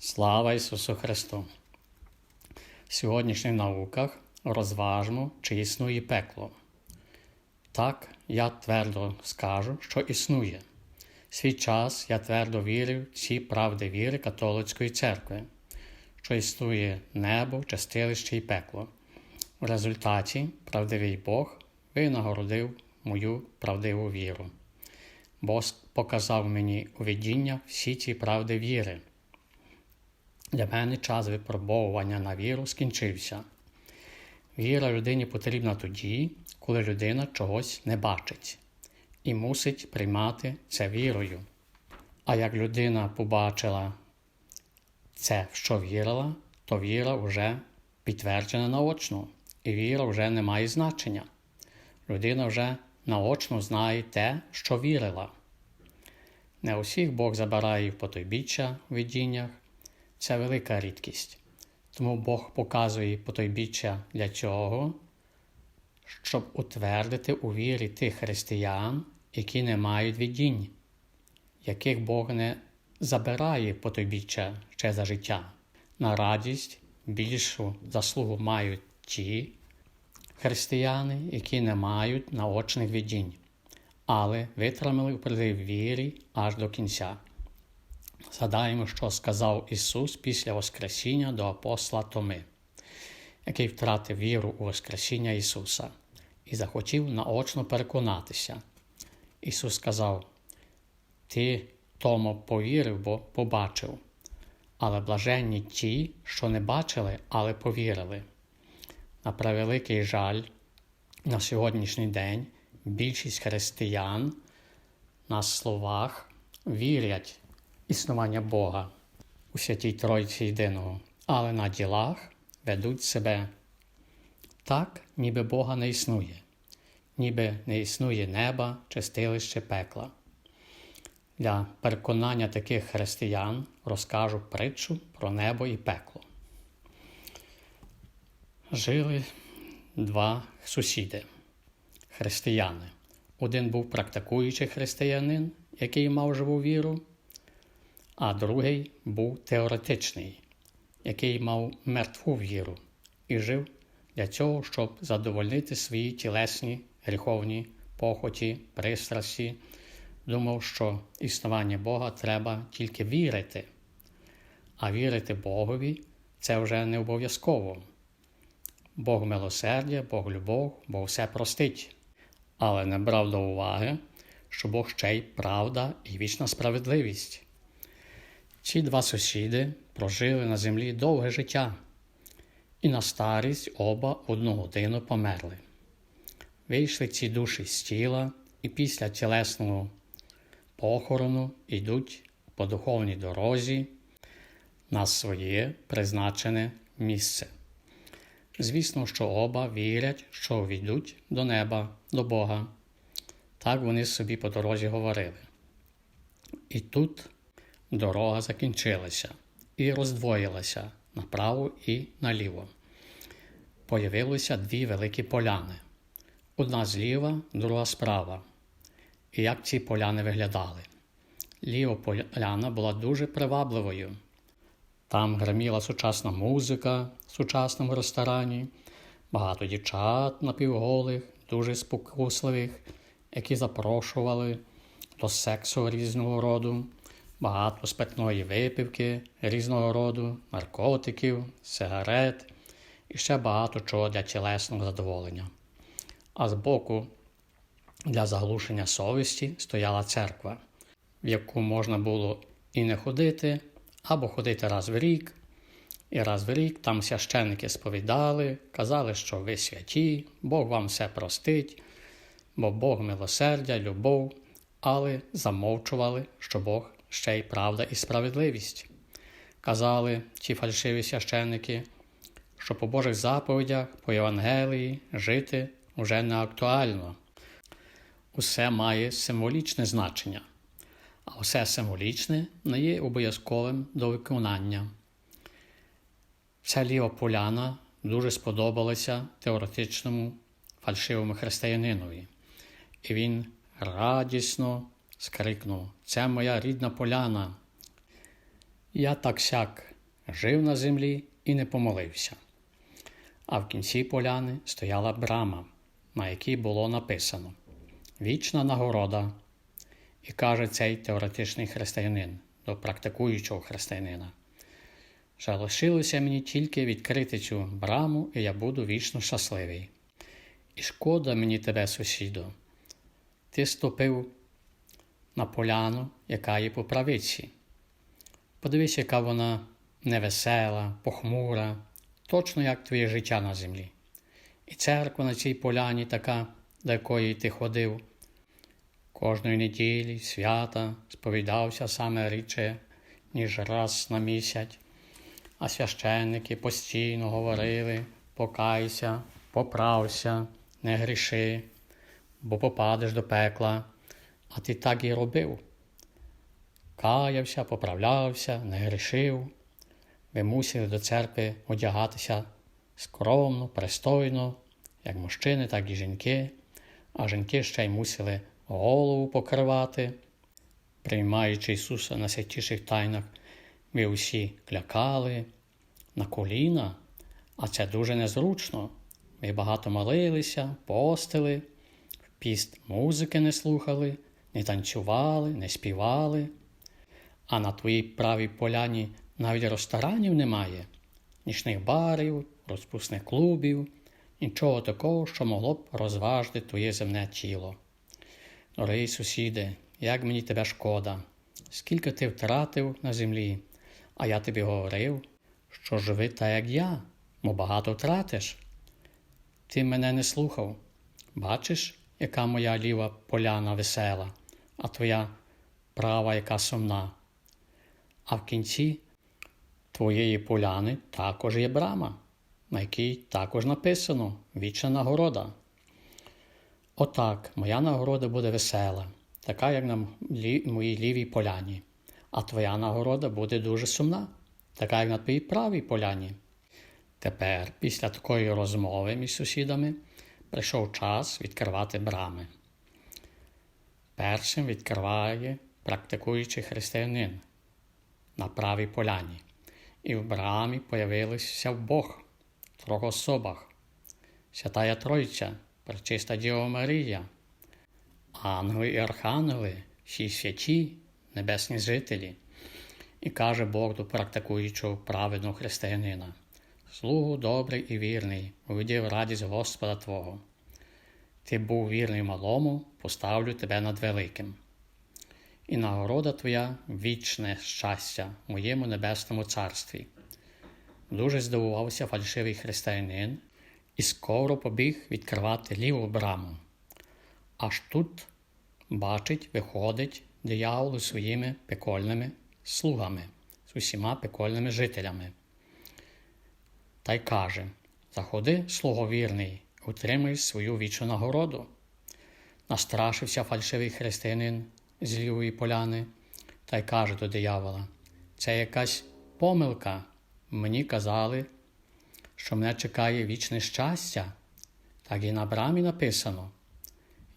Слава Ісусу Христу! В сьогоднішніх науках розважмо, чи існує пекло. Так, я твердо скажу, що існує. Свій час я твердо вірив ці правди віри католицької церкви, що існує небо, чистилище і пекло. В результаті правдивий Бог винагородив мою правдиву віру. Бог показав мені у видіння всі ці правди віри. Для мене час випробовування на віру скінчився. Віра людині потрібна тоді, коли людина чогось не бачить і мусить приймати це вірою. А як людина побачила це, в що вірила, то віра вже підтверджена наочно, і віра вже не має значення. Людина вже наочно знає те, що вірила. Не усіх Бог забирає в потойбіччя в видіннях, це велика рідкість. Тому Бог показує потойбіччя для цього, щоб утвердити у вірі тих християн, які не мають видінь, яких Бог не забирає потойбіччя ще за життя. На радість більшу заслугу мають ті християни, які не мають наочних видінь, але витримали у вірі аж до кінця. Згадаємо, що сказав Ісус після Воскресіння до апостола Томи, який втратив віру у Воскресіння Ісуса і захотів наочно переконатися. Ісус сказав: Ти тому повірив, бо побачив, але блаженні ті, що не бачили, але повірили. На превеликий жаль, на сьогоднішній день більшість християн на словах вірять існування Бога у святій Тройці єдиного, але на ділах ведуть себе так, ніби Бога не існує, ніби не існує неба, чистилище пекла. Для переконання таких християн розкажу притчу про небо і пекло. Жили два сусіди, християни. Один був практикуючий християнин, який мав живу віру, а другий був теоретичний, який мав мертву віру і жив для цього, щоб задовольнити свої тілесні гріховні похоті, пристрасті, думав, що існування Бога треба тільки вірити, а вірити Богові це вже не обов'язково. Бог милосердя, Бог любов, Бог все простить, але не брав до уваги, що Бог ще й правда і вічна справедливість. Ці два сусіди прожили на землі довге життя, і на старість оба одну годину померли. Вийшли ці душі з тіла і після тілесного похорону йдуть по духовній дорозі на своє призначене місце. Звісно, що оба вірять, що війдуть до неба, до Бога. Так вони собі по дорозі говорили. І тут дорога закінчилася і роздвоїлася направо і наліво. Появилися дві великі поляни. Одна зліва, друга справа. І як ці поляни виглядали? Ліва поляна була дуже привабливою. Там гриміла сучасна музика в сучасному ресторані, багато дівчат напівголих, дуже спокусливих, які запрошували до сексу різного роду, багато спиртної випивки різного роду, наркотиків, сигарет і ще багато чого для тілесного задоволення. А збоку для заглушення совісті стояла церква, в яку можна було і не ходити, або ходити раз в рік. І раз в рік там священники сповідали, казали, що ви святі, Бог вам все простить, бо Бог милосердя, любов, але замовчували, що Бог ще й правда і справедливість. Казали ті фальшиві священники, що по Божих заповідях, по Євангелії жити вже не актуально. Усе має символічне значення, а усе символічне не є обов'язковим до виконання. Ця ліва поляна дуже сподобалася теоретичному фальшивому християнинові, і він радісно скрикнув: Це моя рідна поляна. Я так сяк жив на землі і не помолився. А в кінці поляни стояла брама, на якій було написано Вічна нагорода. І каже цей теоретичний християнин до практикуючого християнина. Залишилося мені тільки відкрити цю браму, і я буду вічно щасливий. І шкода мені тебе, сусіду. Ти ступив на поляну, яка є по правиці. Подивись, яка вона невесела, похмура, точно як твоє життя на землі. І церква на цій поляні така, до якої ти ходив. Кожної неділі, свята, сповідався саме рідше, ніж раз на місяць, а священники постійно говорили покайся, поправся, не гріши, бо попадеш до пекла, а ти так і робив. Каявся, поправлявся, не грішив. Ви мусили до церкви одягатися скромно, пристойно, як мужчини, так і жінки, а жінки ще й мусили голову покривати. Приймаючи Ісуса на святіших тайнах, ми усі клякали на коліна, а це дуже незручно. Ми багато молилися, постили, в піст музики не слухали, не танцювали, не співали. А на твоїй правій поляні навіть ресторанів немає, нічних барів, розпусних клубів, нічого такого, що могло б розважити твоє земне тіло. Дорогий сусіде, як мені тебе шкода, скільки ти втратив на землі, а я тобі говорив, що живи так, як я, бо багато втратиш. Ти мене не слухав. Бачиш, яка моя ліва поляна весела, а твоя права яка сумна. А в кінці твоєї поляни також є брама, на якій також написано вічна нагорода. Отак, моя нагорода буде весела, така, як на моїй лівій поляні, а твоя нагорода буде дуже сумна, така, як на твоїй правій поляні. Тепер, після такої розмови між сусідами, прийшов час відкривати брами. Першим відкриває практикуючий християнин на правій поляні, і в брамі появилися Бог в трьох особах, Святая Тройця, Пречиста Діва Марія, ангели і архангели, всі святі, небесні жителі, і каже Бог до практикуючого праведного християнина. Слугу добрий і вірний, увидів радість Господа Твого. Ти був вірний малому, поставлю тебе над великим. І нагорода Твоя вічне щастя в моєму небесному царстві. Дуже здивувався фальшивий християнин і скоро побіг відкривати ліву браму. Аж тут, бачить, виходить диявол своїми пекольними слугами, з усіма пекольними жителями та й каже Заходи, слуговірний, утримай свою вічну нагороду. Настрашився фальшивий християнин з лівої поляни та й каже до диявола: Це якась помилка. Мені казали, що мене чекає вічне щастя, так і на брамі написано.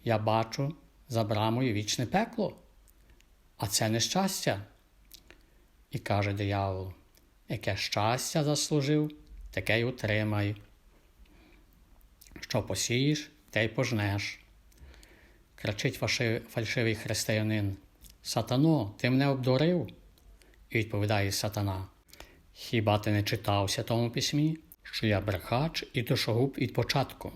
Я бачу за брамою вічне пекло, а це не щастя. І каже диявол, яке щастя заслужив таке й утримай. Що посієш, те й пожнеш. Кричить фальшивий християнин. Сатано, ти мене обдурив? І відповідає сатана. Хіба ти не читався тому письмі, що я брехач і душогуб від початку?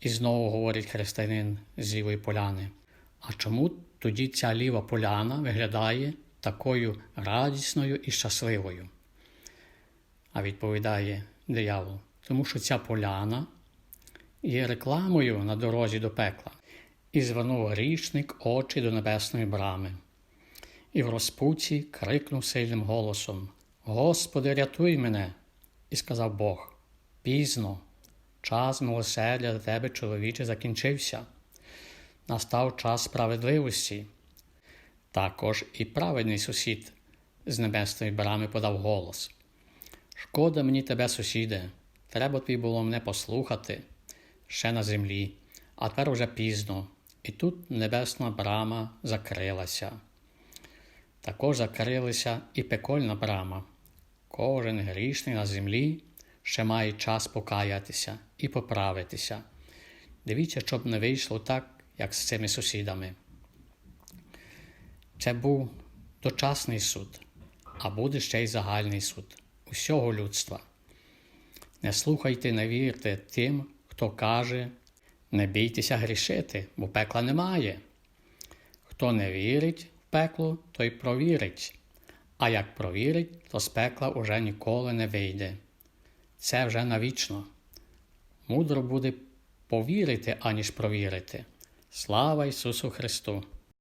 І знову говорить християнин з лівої поляни. А чому тоді ця ліва поляна виглядає такою радісною і щасливою? А відповідає диявол, тому що ця поляна є рекламою на дорозі до пекла. І звернув грішник очі до небесної брами. І в розпуці крикнув сильним голосом: Господи, рятуй мене! І сказав Бог: Пізно, час милосердя для тебе, чоловіче, закінчився. Настав час справедливості. Також і праведний сусід з небесної брами подав голос. Шкода мені тебе, сусіде, треба тобі було мене послухати ще на землі, а тепер уже пізно, і тут небесна брама закрилася. Також закрилися і пекольна брама. Кожен грішний на землі ще має час покаятися і поправитися. Дивіться, щоб не вийшло так, як з цими сусідами. Це був дочасний суд, а буде ще й загальний суд усього людства. Не слухайте, не вірте тим, хто каже, не бійтеся грішити, бо пекла немає. Хто не вірить в пекло, той провірить, а як провірить, то з пекла уже ніколи не вийде. Це вже навічно. Мудро буде повірити, аніж провірити. Слава Ісусу Христу!